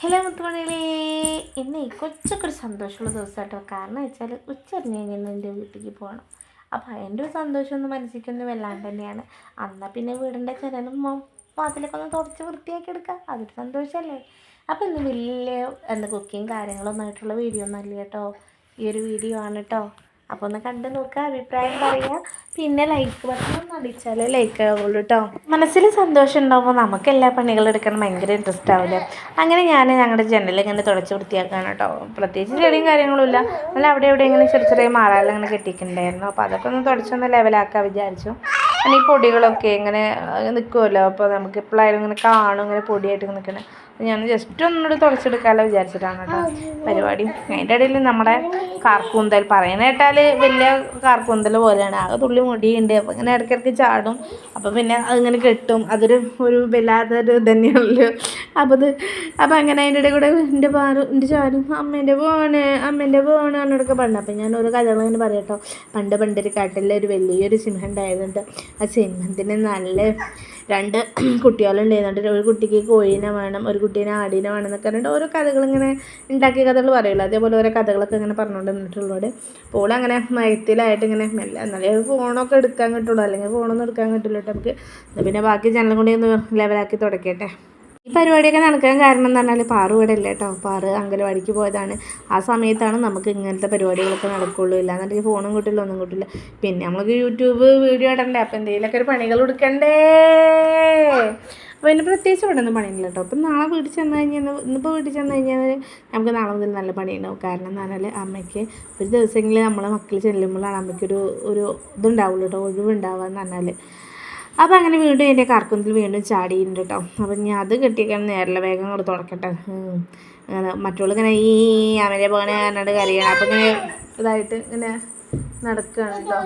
Hello മുത്തുമണികളെ. ഇന്ന് കൊച്ചൊക്കെ ഒരു സന്തോഷമുള്ള ദിവസമായിട്ടോ കാരണം വെച്ചാൽ ഉച്ചറിഞ്ഞ് കഴിഞ്ഞാൽ എന്റെ വീട്ടിലേക്ക് പോകണം. അപ്പോൾ അതിന്റെ ഒരു സന്തോഷം ഒന്ന് മനസ്സിക്കൊന്നും വല്ലാണ്ട് തന്നെയാണ്. എന്നാൽ പിന്നെ വീടിന്റെ ചിലനും അതിലൊക്കെ ഒന്ന് തുടച്ച് വൃത്തിയാക്കി എടുക്കാം. അതൊരു സന്തോഷമല്ലേ അപ്പോൾ ഇന്ന് വലിയ എന്താ കുക്കിങ് കാര്യങ്ങളൊന്നും ആയിട്ടുള്ള വീഡിയോ ഒന്നും അല്ല കേട്ടോ. ഈ ഒരു വീഡിയോ ആണ് കേട്ടോ. അപ്പോൾ ഒന്ന് കണ്ടു നോക്കുക അഭിപ്രായം പറയുക പിന്നെ ലൈക്ക് ബട്ടൺ ഒന്ന് അടിച്ചാൽ ലൈക്ക് ആവുള്ളൂ കേട്ടോ മനസ്സിൽ സന്തോഷം ഉണ്ടാകുമ്പോൾ നമുക്ക് എല്ലാ പണികളും എടുക്കണം ഭയങ്കര ഇൻട്രസ്റ്റ് ആവില്ല. അങ്ങനെ ഞാൻ ഞങ്ങളുടെ ജനൽ ഇങ്ങനെ തുടച്ച് വൃത്തിയാക്കാണ് കേട്ടോ പ്രത്യേകിച്ച് ചെടിയും കാര്യങ്ങളും ഇല്ല. അല്ല അവിടെ ഇവിടെ ഇങ്ങനെ ചെറിയ ചെറിയ മാറാലും ഇങ്ങനെ കെട്ടിയിട്ടുണ്ടായിരുന്നു അപ്പോൾ അതൊക്കെ ഒന്ന് തുടച്ചൊന്ന് ലെവലാക്കാൻ വിചാരിച്ചു. ഈ പൊടികളൊക്കെ ഇങ്ങനെ നിൽക്കുമല്ലോ അപ്പോൾ നമുക്ക് എപ്പോഴായാലും ഇങ്ങനെ കാണും ഇങ്ങനെ പൊടിയായിട്ട് നിൽക്കണേ ഞാൻ ജസ്റ്റ് ഒന്നുകൂടി തുളച്ചെടുക്കാമല്ലോ വിചാരിച്ചിട്ടാണ് കേട്ടോ പരിപാടി. അതിന്റെ ഇടയിൽ നമ്മുടെ കാർക്കൂന്തൽ. പറയുന്ന കേട്ടാൽ വലിയ കാർക്കൂന്തൽ പോലെയാണ്. ആകെ തുള്ളി മുടിയുണ്ട്. അപ്പോൾ ഇങ്ങനെ ഇടയ്ക്കിടയ്ക്ക് ചാടും. അപ്പോൾ പിന്നെ അതിങ്ങനെ കെട്ടും. അതൊരു ഒരു വല്ലാത്തൊരു ഇതന്നെയാണല്ലോ അപ്പോൾ അത് അപ്പോൾ അങ്ങനെ അതിന്റെ ഇടയിൽ കൂടെ എന്റെ പാറും എന്റെ ചാടും അമ്മേന്റെ പോണ് അമ്മേന്റെ പോണ് എന്നൊക്കെ പറഞ്ഞു. അപ്പോൾ ഞാൻ ഒരു കഥകൾ ഇങ്ങനെ പറയട്ടോ പണ്ട് പണ്ടൊരു കാട്ടിൽ ഒരു വലിയൊരു സിംഹം ഉണ്ടായതുകൊണ്ട് ആ സിംഹത്തിന് നല്ല രണ്ട് കുട്ടികളുണ്ടായിരുന്നുണ്ട് ഒരു കുട്ടിക്ക് കോഴീനെ വേണം ഒരു കുട്ടീനെ ആടിനെ വേണം എന്നൊക്കെ പറഞ്ഞിട്ട് ഓരോ കഥകളിങ്ങനെ ഉണ്ടാക്കിയ കഥകൾ പറയുള്ളൂ. അതേപോലെ ഓരോ കഥകളൊക്കെ ഇങ്ങനെ പറഞ്ഞുകൊണ്ട് വന്നിട്ടുള്ളത് അപ്പോൾ അങ്ങനെ മയത്തിലായിട്ട് ഇങ്ങനെ മെല്ലെ എന്നാലേ ഫോണൊക്കെ എടുക്കാൻ കിട്ടുള്ളൂ. അല്ലെങ്കിൽ ഫോണൊന്നും എടുക്കാൻ കിട്ടില്ല കേട്ടോ നമുക്ക്. പിന്നെ ബാക്കി ജനലും കൂടി ഒന്ന് ലെവലാക്കി തുടക്കട്ടെ ഈ പരിപാടിയൊക്കെ നടക്കാൻ കാരണം എന്ന് പറഞ്ഞാൽ പാറു ഇവിടെ ഇല്ല കേട്ടോ. പാറ് അങ്കലവാടിക്ക് പോയതാണ്. ആ സമയത്താണ് നമുക്ക് ഇങ്ങനത്തെ പരിപാടികളൊക്കെ നടക്കുള്ളൂ. ഇല്ലാന്നുണ്ടെങ്കിൽ ഫോണും കിട്ടില്ല ഒന്നും കിട്ടില്ല. പിന്നെ നമുക്ക് യൂട്യൂബ് വീഡിയോ ഇടണ്ടേ? അപ്പം എന്തെങ്കിലുമൊക്കെ ഒരു പണികൾ കൊടുക്കണ്ടേ അപ്പോൾ അതിന് പ്രത്യേകിച്ച് ഇവിടെ ഒന്നും പണിയില്ല കേട്ടോ. അപ്പം നാളെ വീട്ടിൽ ചെന്ന് കഴിഞ്ഞാൽ ഇന്നിപ്പോൾ വീട്ടിൽ ചെന്ന് കഴിഞ്ഞാൽ നമുക്ക് നാളെ മുതൽ നല്ല പണിയുണ്ടാവും. കാരണം എന്ന് പറഞ്ഞാൽ അമ്മയ്ക്ക് ഒരു ദിവസമെങ്കിലും നമ്മളെ മക്കൾ ചെല്ലുമ്പോഴാണ് അമ്മയ്ക്കൊരു ഒരു ഇതുണ്ടാവുള്ളൂ കേട്ടോ. ഒഴിവുണ്ടാവുക എന്ന് പറഞ്ഞാൽ അപ്പോൾ അങ്ങനെ വീണ്ടും എന്റെ കറക്കുന്നിൽ വീണ്ടും ചാടിയിട്ടുണ്ട് കേട്ടോ അപ്പം ഞാൻ അത് കെട്ടിക്കാൻ നേരിലെ വേഗം കൂടെ തുടക്കട്ടെ. അങ്ങനെ മറ്റുള്ള ഇങ്ങനെ ഈ അവന്റെ പോകണ കാരണം കരയണം. അപ്പം ഇങ്ങനെ ഇതായിട്ട് ഇങ്ങനെ നടക്കുകയാണ് കേട്ടോ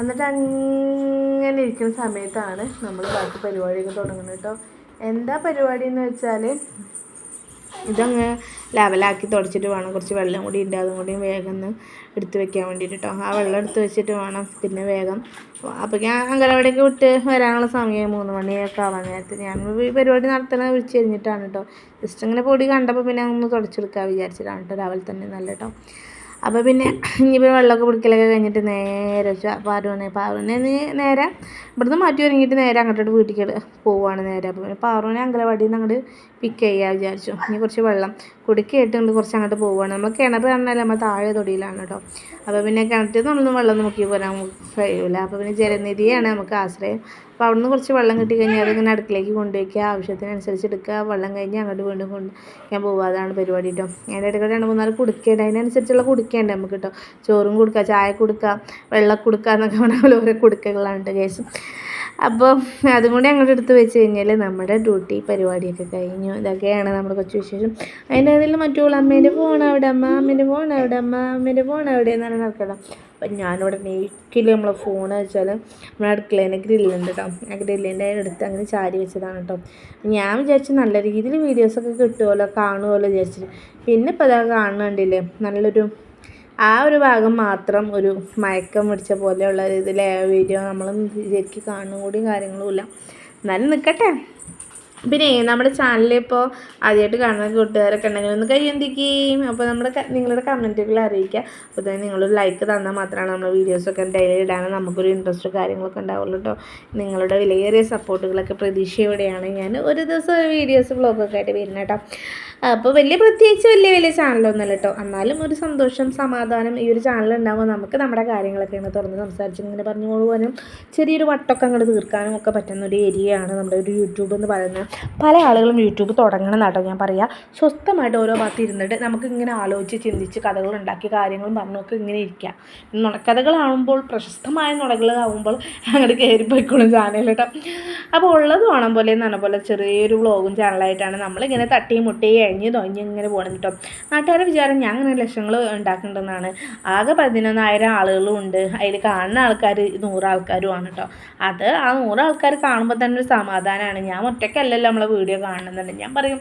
എന്നിട്ട് അങ്ങനെ ഇരിക്കുന്ന സമയത്താണ് നമ്മൾ ബാക്കി പരിപാടിയൊക്കെ തുടങ്ങുന്നത് കേട്ടോ എന്താ പരിപാടി എന്ന് വെച്ചാൽ ഇതങ്ങ് ലെവലാക്കി തുടച്ചിട്ട് വേണം കുറച്ച് വെള്ളം കൂടി ഉണ്ട് അതും കൂടി വേഗം ഒന്ന് എടുത്ത് വെക്കാൻ വേണ്ടിയിട്ട് കേട്ടോ ആ വെള്ളം എടുത്ത് വെച്ചിട്ട് വേണം പിന്നെ വേഗം അപ്പോൾ ഞാൻ അങ്കലവാടിയൊക്കെ വിട്ട് വരാനുള്ള സമയം മൂന്ന് മണിയൊക്കെ ആവാൻ നേരത്തെ ഞാൻ പരിപാടി നടത്തണ വിളിച്ച് കഴിഞ്ഞിട്ടാണ് കേട്ടോ ജസ്റ്റ് അങ്ങനെ പൊടി കണ്ടപ്പോൾ പിന്നെ ഒന്ന് തുടച്ചെടുക്കാൻ വിചാരിച്ചിട്ടാണ് കേട്ടോ രാവിലെ തന്നെ നല്ല കേട്ടോ അപ്പോൾ പിന്നെ ഇനിയിപ്പോൾ വെള്ളമൊക്കെ പിടിക്കലൊക്കെ കഴിഞ്ഞിട്ട് നേരെ പാറുവിനെ നീ നേരെ ഇവിടുന്ന് മാറ്റി ഒരുങ്ങിയിട്ട് നേരെ അങ്ങോട്ടോട്ട് വീട്ടിലേക്ക് പോവുകയാണ് നേരെ. അപ്പോൾ പിന്നെ പാറുവിനെ അങ്കലവാടിയിൽ നിന്ന് അങ്ങോട്ട് പിക്ക് ചെയ്യുക വിചാരിച്ചു. ഇനി കുറച്ച് വെള്ളം കുടുക്കിയിട്ട് കൊണ്ട് കുറച്ച് അങ്ങോട്ട് പോവുകയാണ് നമ്മൾ കിണർ കാണാൻ നമ്മൾ താഴെ തൊടിയിലാണ് കേട്ടോ. അപ്പോൾ പിന്നെ കിണറ്റിൽ നിന്നൊന്നും വെള്ളം നോക്കി പോരാൻ കഴിയില്ല അപ്പോൾ പിന്നെ ജലനിധിയാണ് നമുക്ക് ആശ്രയം. അപ്പോൾ അവിടുന്ന് കുറച്ച് വെള്ളം കിട്ടി കഴിഞ്ഞാൽ അതിങ്ങനെ അടുക്കളയ്ക്ക് കൊണ്ടുവയ്ക്കുക ആവശ്യത്തിനനുസരിച്ച് എടുക്കുക. വെള്ളം കഴിഞ്ഞ് അങ്ങോട്ട് വീണ്ടും കൊണ്ട് ഞാൻ പോവുക അതാണ് പരിപാടി കേട്ടോ. അതിന്റെ ഇടയ്ക്ക് രണ്ട് മൂന്നാൽ കുടിക്കേണ്ട. അതിനനുസരിച്ചുള്ള കുടിക്കേണ്ട നമുക്ക് കേട്ടോ. ചോറും കൊടുക്കുക ചായ കൊടുക്കുക വെള്ളം കൊടുക്കുക എന്നൊക്കെ പറഞ്ഞാൽ ഓരോ കുടുക്കകളാണ് കേട്ടോ കേസ് അപ്പോൾ അതും കൂടി അങ്ങോട്ട് എടുത്ത് വെച്ച് കഴിഞ്ഞാൽ നമ്മുടെ ഡ്യൂട്ടി പരിപാടിയൊക്കെ കഴിഞ്ഞു. ഇതൊക്കെയാണ് നമ്മുടെ കൊച്ചു വിശേഷം. അതിന്റെ അതിൽ മറ്റു അമ്മേന്റെ ഫോൺ അവിടെ അമ്മ അമ്മേന്റെ ഫോൺ അവിടെ അമ്മ അമ്മേന്റെ ഫോൺ അവിടെ എന്നാണ് നടക്കണം അപ്പം ഞാനിവിടെ നെയ്ക്കിൽ നമ്മളെ ഫോൺ വെച്ചാൽ നമ്മുടെ അടുക്കളേന്റെ ഗ്രില്ലുണ്ട് കേട്ടോ ആ ഗ്രില്ലിന്റെ അടുത്ത് അങ്ങനെ ചാരി വെച്ചതാണ് കേട്ടോ ഞാൻ വിചാരിച്ചു നല്ല രീതിയിൽ വീഡിയോസൊക്കെ കിട്ടുമല്ലോ കാണുമല്ലോ വിചാരിച്ചിട്ട്. പിന്നെ ഇപ്പോൾ അതാ കാണുന്നുണ്ടില്ലേ നല്ലൊരു ആ ഒരു ഭാഗം മാത്രം ഒരു മയക്കം പിടിച്ച പോലെയുള്ള ഇതിലെ വീഡിയോ നമ്മൾ ശരിക്കും കാണും കൂടിയും കാര്യങ്ങളുമില്ല എന്നാലും നിൽക്കട്ടെ പിന്നെ നമ്മുടെ ചാനലിൽ ഇപ്പോൾ ആദ്യമായിട്ട് കാണുന്ന കൂട്ടുകാരൊക്കെ ഉണ്ടെങ്കിൽ ഒന്ന് കയ്യന്തിക്കുകയും അപ്പോൾ നമ്മുടെ നിങ്ങളുടെ കമന്റുകൾ അറിയിക്കുക. അപ്പോൾ തന്നെ നിങ്ങളൊരു ലൈക്ക് തന്നാൽ മാത്രമാണ് നമ്മൾ വീഡിയോസൊക്കെ ഡെയിലി ഇടാനും നമുക്കൊരു ഇൻട്രസ്റ്റ് കാര്യങ്ങളൊക്കെ ഉണ്ടാവുള്ളൂ കേട്ടോ നിങ്ങളുടെ വിലയേറിയ സപ്പോർട്ടുകളൊക്കെ പ്രതീക്ഷയോടെയാണ് ഞാൻ ഒരു ദിവസം വീഡിയോസ് ബ്ലോഗൊക്കെ ആയിട്ട് വരുന്നത് കേട്ടോ അപ്പോൾ വലിയ പ്രത്യേകിച്ച് വലിയ വലിയ ചാനലൊന്നുമല്ല കേട്ടോ എന്നാലും ഒരു സന്തോഷം സമാധാനം ഈ ഒരു ചാനൽ ഉണ്ടാകുമ്പോൾ നമുക്ക് നമ്മുടെ കാര്യങ്ങളൊക്കെ ഇങ്ങനെ തുറന്ന് സംസാരിച്ച് ഇങ്ങനെ പറഞ്ഞു പോകാനും ചെറിയൊരു വട്ടൊക്കെ അങ്ങോട്ട് തീർക്കാനും ഒക്കെ പറ്റുന്ന ഒരു ഏരിയയാണ് നമ്മുടെ ഒരു യൂട്യൂബ് എന്ന് പറയുന്നത്. പല ആളുകളും യൂട്യൂബ് തുടങ്ങണം എന്നാട്ടോ ഞാൻ പറയുക സ്വസ്ഥമായിട്ട് ഓരോ ഭാഗത്ത് ഇരുന്നിട്ട് നമുക്ക് ഇങ്ങനെ ആലോചിച്ച് ചിന്തിച്ച് കഥകൾ ഉണ്ടാക്കി കാര്യങ്ങളും പറഞ്ഞൊക്കെ ഇങ്ങനെ ഇരിക്കാം. നുണക്കഥകളാവുമ്പോൾ പ്രശസ്തമായ നുണകളാവുമ്പോൾ അങ്ങോട്ട് കയറിപ്പോയിക്കോളും ചാനൽ കേട്ടോ അപ്പോൾ ഉള്ളത് വേണം പോലെ എന്ന് പോലെ ചെറിയൊരു വ്ളോഗും ചാനലായിട്ടാണ് നമ്മളിങ്ങനെ തട്ടിയും മുട്ടിയും കഴിഞ്ഞ് ഇനി ഇങ്ങനെ പോകണം കേട്ടോ നാട്ടുകാരുടെ വിചാരം ഞാൻ അങ്ങനെ ലക്ഷങ്ങൾ ഉണ്ടാക്കേണ്ടതെന്നാണ് ആകെ പതിനൊന്നായിരം ആളുകളും ഉണ്ട്. അതിൽ കാണുന്ന ആൾക്കാർ നൂറ് ആൾക്കാരുമാണ് കേട്ടോ അത് ആ നൂറ് ആൾക്കാർ കാണുമ്പോൾ തന്നെ ഒരു സമാധാനമാണ് ഞാൻ ഒറ്റയ്ക്കല്ലല്ലോ നമ്മളെ വീഡിയോ കാണുന്നുണ്ട് ഞാൻ പറയും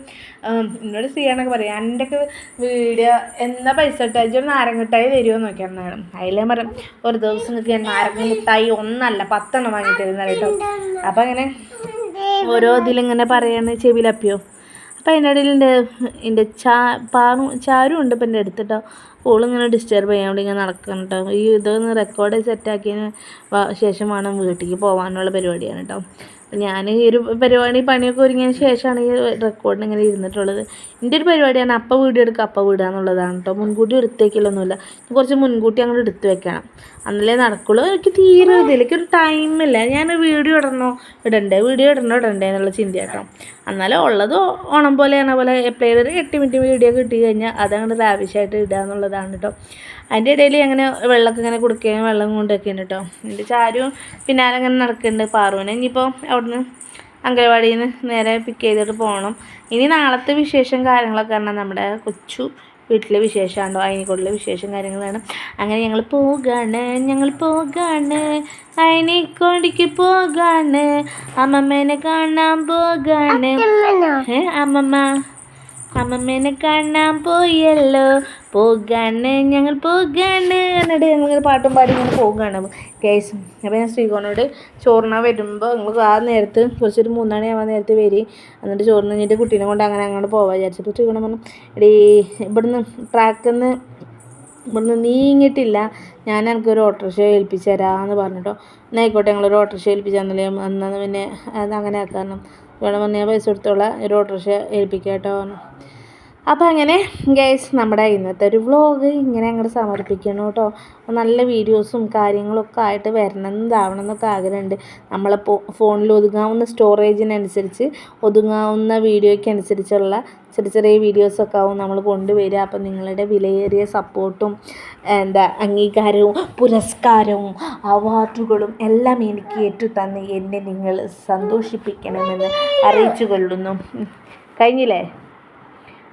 എന്നോട് ചെയ്യാനൊക്കെ എന്റെ എന്റെയൊക്കെ വീഡിയോ എന്താ പൈസ ഇട്ടാൽ ഒരു നാരങ്ങട്ടായി തരുമോ നോക്കിയാണ് അതിലേ പറയും ഒരു ദിവസം ഞാൻ നാരങ്ങ മിഠായി ഒന്നല്ല പത്തെണ്ണം വാങ്ങി തരുന്നത് കേട്ടോ അപ്പോൾ അങ്ങനെ ഓരോ ഇതിലിങ്ങനെ പറയാണ് ചെവിലപ്പിയോ അപ്പോൾ അതിന്റെ ഇടയിൽ എന്റെ എന്റെ ചാ പാറും ചാരും ഉണ്ട് ഇപ്പം എന്റെ അടുത്തിട്ടോ ഓളിങ്ങനെ ഡിസ്റ്റർബ് ചെയ്യാൻ വേണ്ടി ഇങ്ങനെ നടക്കണം കേട്ടോ ഈ ഇതൊന്ന് റെക്കോർഡ് സെറ്റാക്കിയതിന് ശേഷം വേണം വീട്ടിലേക്ക് പോകാനുള്ള പരിപാടിയാണ് കേട്ടോ ഞാൻ ഈ ഒരു പരിപാടി പണിയൊക്കെ ഒരുങ്ങിയതിന് ശേഷമാണ് ഈ റെക്കോർഡിന് ഇങ്ങനെ ഇരുന്നിട്ടുള്ളത്. എന്റെ ഒരു പരിപാടിയാണ് അപ്പം വീഡിയോ എടുക്കുക അപ്പം വീടുക എന്നുള്ളതാണ് കേട്ടോ മുൻകൂട്ടി എടുത്തേക്കില്ലൊന്നുമില്ല കുറച്ച് മുൻകൂട്ടി അങ്ങോട്ട് എടുത്ത് വെക്കണം. അന്നലേ നടക്കുള്ളൂ. എനിക്ക് തീരെ ഇതിലേക്ക് ഒരു ടൈമില്ല ഞാൻ വീഡിയോ ഇടണോ? ഇടണ്ടേ. വീഡിയോ ഇടണോ? ഇടണ്ടേ എന്നുള്ള ചിന്ത കേട്ടോ എന്നാലും ഉള്ളത് ഓണം പോലെ പോലെയാണ് പോലെ എപ്പോഴും ഒരു എട്ട് മിനിറ്റ് വീഡിയോ കിട്ടി കഴിഞ്ഞാൽ അതങ്ങോട്ട് ലാവിഷായിട്ട് ഇടുക എന്നുള്ളതാണ് കേട്ടോ അതിന്റെ ഇടയിൽ അങ്ങനെ വെള്ളമൊക്കെ ഇങ്ങനെ കൊടുക്കുകയും വെള്ളം കൊണ്ടൊക്കെയുണ്ട് കേട്ടോ എന്റെ ചാരും പിന്നാലെ അങ്ങനെ നടക്കുന്നുണ്ട്. പാറുവിനെ ഇനിയിപ്പോൾ അവിടുന്ന് അംഗനവാടിയിൽ നിന്ന് നേരെ പിക്ക് ചെയ്തിട്ട് പോകണം ഇനി നാളത്തെ വിശേഷം കാര്യങ്ങളൊക്കെ ആണ് നമ്മുടെ കൊച്ചു വീട്ടിലെ വിശേഷമാണോ അതിനെക്കൊണ്ടുള്ള വിശേഷം കാര്യങ്ങളാണ്. അങ്ങനെ ഞങ്ങൾ പോകാണ് ഞങ്ങൾ പോകാണ്. അതിനെക്കൊണ്ടിക്ക് പോകാണ്. അമ്മമ്മേനെ കാണാൻ പോകാണ്. ഏ അമ്മമ്മ? അമ്മമ്മേനെ കാണാൻ പോയല്ലോ. പോകാണ് ഞങ്ങൾ പോകാണ് എന്നിട്ട് ഞങ്ങൾ പാട്ടും പാടി ഇങ്ങനെ പോകുകയാണ് കേസ് അപ്പോൾ ഞാൻ ശ്രീകോണോട് ചോറിന വരുമ്പോൾ നിങ്ങൾ ആ നേരത്ത് കുറച്ചൊരു മൂന്നാണി ആവാൻ നേരത്ത് വരി. എന്നിട്ട് ചോറിന് കഴിഞ്ഞിട്ട് കുട്ടീനെ കൊണ്ട് അങ്ങനെ അങ്ങോട്ട് പോവാൻ വിചാരിച്ചപ്പോൾ ശ്രീകോണം പറഞ്ഞു എടീ ഇവിടുന്ന് ട്രാക്കിൽ നിന്ന് ഇവിടുന്ന് നീങ്ങിയിട്ടില്ല. ഞാൻ എനിക്കൊരു ഓട്ടോറിക്ഷ ഏൽപ്പിച്ച് തരാമെന്ന് പറഞ്ഞിട്ടോ. എന്നായിക്കോട്ടെ ഞങ്ങളൊരു ഓട്ടോറിക്ഷ ഏൽപ്പിച്ച് തന്നില്ലേ അന്നു പിന്നെ അത് അങ്ങനെ ആക്കാനും വേണമെന്ന് ഞാൻ പൈസ കൊടുത്തോളാം ഒരു ഓട്ടോറിക്ഷ ഏൽപ്പിക്കാം കേട്ടോ അപ്പോൾ അങ്ങനെ ഗൈസ് നമ്മുടെ ഇന്നത്തെ ഒരു വ്ളോഗ് ഇങ്ങനെ അങ്ങോട്ട് സമർപ്പിക്കണം കേട്ടോ നല്ല വീഡിയോസും കാര്യങ്ങളൊക്കെ ആയിട്ട് വരണം ഇതാവണം എന്നൊക്കെ ആഗ്രഹമുണ്ട് നമ്മളെ ഫോണിൽ ഒതുങ്ങാവുന്ന സ്റ്റോറേജിനനുസരിച്ച് ഒതുങ്ങാവുന്ന വീഡിയോയ്ക്ക് അനുസരിച്ചുള്ള ചെറിയ ചെറിയ വീഡിയോസൊക്കെ ആവും നമ്മൾ കൊണ്ടുവരിക. അപ്പം നിങ്ങളുടെ വിലയേറിയ സപ്പോർട്ടും എന്താ അംഗീകാരവും പുരസ്കാരവും അവാർഡുകളും എല്ലാം എനിക്ക് ഏറ്റുതന്ന് എന്നെ നിങ്ങൾ സന്തോഷിപ്പിക്കണമെന്ന് അറിയിച്ചു കൊള്ളുന്നു കഴിഞ്ഞില്ലേ?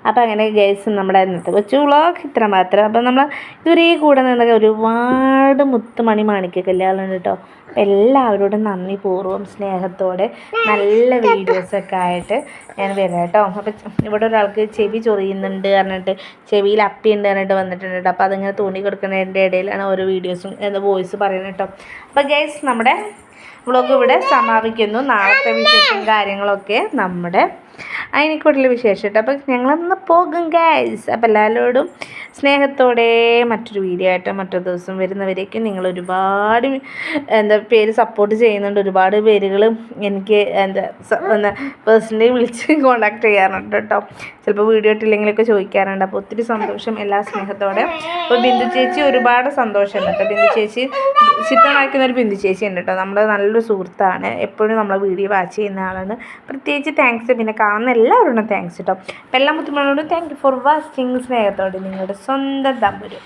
അപ്പോൾ അങ്ങനെ ഗേൾസ് നമ്മുടെ ഇന്നത്തെ കൊച്ചു വ്ളോഗ് ഇത്ര മാത്രം. അപ്പോൾ നമ്മൾ ഇതുവരെ കൂടെ നിന്നൊക്കെ ഒരുപാട് മുത്തുമണി മാണിക്ക് കല്യാണം കേട്ടോ അപ്പോൾ എല്ലാവരോടും നന്ദി പൂർവം സ്നേഹത്തോടെ നല്ല വീഡിയോസൊക്കെ ആയിട്ട് ഞാൻ വരാം കേട്ടോ അപ്പോൾ ഇവിടെ ഒരാൾക്ക് ചെവി ചൊറിയുന്നുണ്ട് പറഞ്ഞിട്ട് ചെവിയിൽ അപ്പിയുണ്ട് പറഞ്ഞിട്ട് വന്നിട്ടുണ്ട് കേട്ടോ അപ്പോൾ അതിങ്ങനെ തുണി കൊടുക്കുന്നതിന്റെ ഇടയിലാണ് ഓരോ വീഡിയോസും എന്താ വോയിസ് പറയുന്നത് കേട്ടോ അപ്പോൾ ഗേൾസ് നമ്മുടെ വ്ളോഗ് ഇവിടെ സമാപിക്കുന്നു. നാളത്തെ വിശേഷം കാര്യങ്ങളൊക്കെ നമ്മുടെ അതിനെക്കൂടുതൽ വിശേഷം കേട്ടോ. അപ്പോൾ ഞങ്ങളൊന്ന് പോകും ഗൈസ് അപ്പോൾ എല്ലാവരോടും സ്നേഹത്തോടെ മറ്റൊരു വീഡിയോ ആയിട്ട് മറ്റൊരു ദിവസം വരുന്നവരേക്കും നിങ്ങൾ ഒരുപാട് എന്താ പേര് സപ്പോർട്ട് ചെയ്യുന്നുണ്ട്. ഒരുപാട് പേരുകൾ എനിക്ക് എന്താ എന്താ പേഴ്സണലി വിളിച്ച് കോണ്ടാക്ട് ചെയ്യാറുണ്ട് കേട്ടോ. ചിലപ്പോൾ വീഡിയോ ഇട്ടില്ലെങ്കിലൊക്കെ ചോദിക്കാറുണ്ട്. അപ്പോൾ ഒത്തിരി സന്തോഷം എല്ലാ സ്നേഹത്തോടെ. അപ്പോൾ ബിന്ദു ചേച്ചി ഒരുപാട് സന്തോഷമുണ്ട് കേട്ടോ. ബിന്ദു ചേച്ചി ചിത്രം വരയ്ക്കുന്ന ഒരു ബിന്ദു ചേച്ചി ഉണ്ട് കേട്ടോ. നമ്മൾ നല്ലൊരു സുഹൃത്താണ്. എപ്പോഴും നമ്മളെ വീഡിയോ വാച്ച് ചെയ്യുന്ന ആളാണ്. പ്രത്യേകിച്ച് താങ്ക്സ് പിന്നെ കാണുന്ന എല്ലാവരോടും താങ്ക്സ് കേട്ടോ അപ്പോൾ എല്ലാ മുത്തുമണോടും താങ്ക് യു ഫോർ വാച്ചിങ് സ്നേഹത്തോടെ നിങ്ങളുടെ സ്വന്തം തമ്പുരു